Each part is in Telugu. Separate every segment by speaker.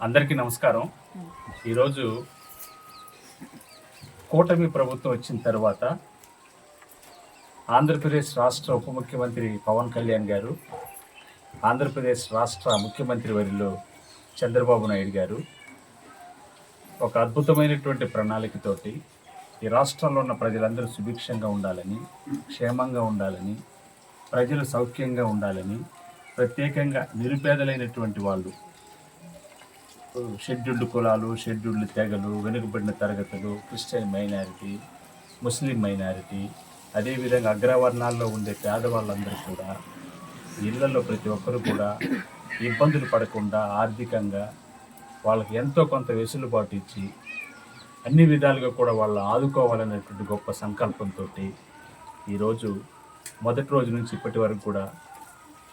Speaker 1: అందరికీ నమస్కారం. ఈరోజు కూటమి ప్రభుత్వం వచ్చిన తర్వాత ఆంధ్రప్రదేశ్ రాష్ట్ర ఉప ముఖ్యమంత్రి పవన్ కళ్యాణ్ గారు ఆంధ్రప్రదేశ్ రాష్ట్ర ముఖ్యమంత్రి వరిలో చంద్రబాబు నాయుడు గారు ఒక అద్భుతమైనటువంటి ప్రణాళికతోటి ఈ రాష్ట్రంలో ఉన్న ప్రజలందరూ సుభిక్షంగా ఉండాలని క్షేమంగా ఉండాలని ప్రజలు సౌఖ్యంగా ఉండాలని ప్రత్యేకంగా నిరుపేదలైనటువంటి వాళ్ళు షెడ్యూల్డ్ కులాలు షెడ్యూల్డ్ తెగలు వెనుకబడిన తరగతులు క్రిస్టియన్ మైనారిటీ ముస్లిం మైనారిటీ అదేవిధంగా అగ్రవర్ణాల్లో ఉండే పేదవాళ్ళందరూ కూడా ఇళ్ళలో ప్రతి ఒక్కరు కూడా ఇబ్బందులు పడకుండా ఆర్థికంగా వాళ్ళకి ఎంతో కొంత వెసులుబాటు ఇచ్చి అన్ని విధాలుగా కూడా వాళ్ళు ఆదుకోవాలనేటువంటి గొప్ప సంకల్పంతో ఈరోజు మొదటి రోజు నుంచి ఇప్పటి వరకు కూడా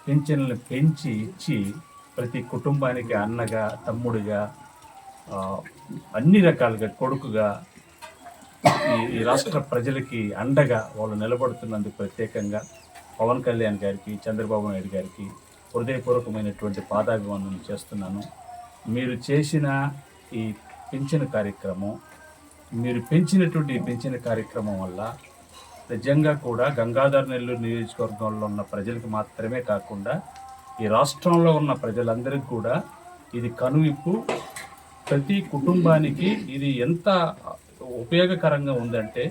Speaker 1: పెన్షన్లను పెంచి ఇచ్చి ప్రతి కుటుంబానికి అన్నగా తమ్ముడిగా అన్ని రకాలుగా కొడుకుగా ఈ రాష్ట్ర ప్రజలకి అండగా వాళ్ళు నిలబడుతున్నందుకు ప్రత్యేకంగా పవన్ కళ్యాణ్ గారికి చంద్రబాబు నాయుడు గారికి హృదయపూర్వకమైనటువంటి పాదాభివందనం చేస్తున్నాను. మీరు చేసిన ఈ పింఛన్ కార్యక్రమం మీరు పెంచినటువంటి ఈ పింఛన్ కార్యక్రమం వల్ల నిజంగా కూడా గంగాధర్ నెల్లూరు నియోజకవర్గంలో ఉన్న ప్రజలకు మాత్రమే కాకుండా ఈ రాష్ట్రంలో ఉన్న ప్రజలందరికీ కూడా ఇది కనువిప్పు. ప్రతి కుటుంబానికి ఇది ఎంత ఉపయోగకరంగా ఉందంటే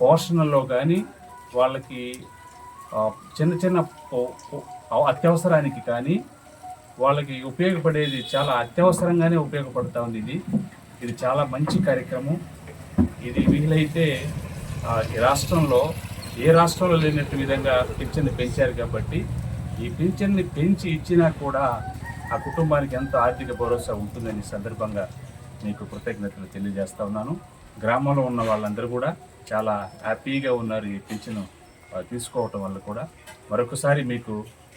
Speaker 1: పోషణలో కానీ వాళ్ళకి చిన్న చిన్న అత్యవసరానికి కానీ వాళ్ళకి ఉపయోగపడేది చాలా అత్యవసరంగానే ఉపయోగపడుతూ ఉంది ఇది. ఇది చాలా మంచి కార్యక్రమం. ఇది వీలైతే ఈ రాష్ట్రంలో ఏ రాష్ట్రంలో లేనట్టు విధంగా పింఛన్ని పెంచారు కాబట్టి ఈ పింఛన్ని పెంచి ఇచ్చినా కూడా ఆ కుటుంబానికి ఎంతో ఆర్థిక భరోసా ఉంటుందని సందర్భంగా మీకు కృతజ్ఞతలు తెలియజేస్తా ఉన్నాను. గ్రామంలో ఉన్న వాళ్ళందరూ కూడా చాలా హ్యాపీగా ఉన్నారు ఈ పింఛను తీసుకోవటం వల్ల కూడా. మరొకసారి మీకు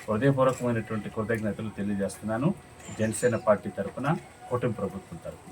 Speaker 1: హృదయపూర్వకమైనటువంటి కృతజ్ఞతలు తెలియజేస్తున్నాను. జనసేన పార్టీ తరఫున కూటమి ప్రభుత్వం తరఫున.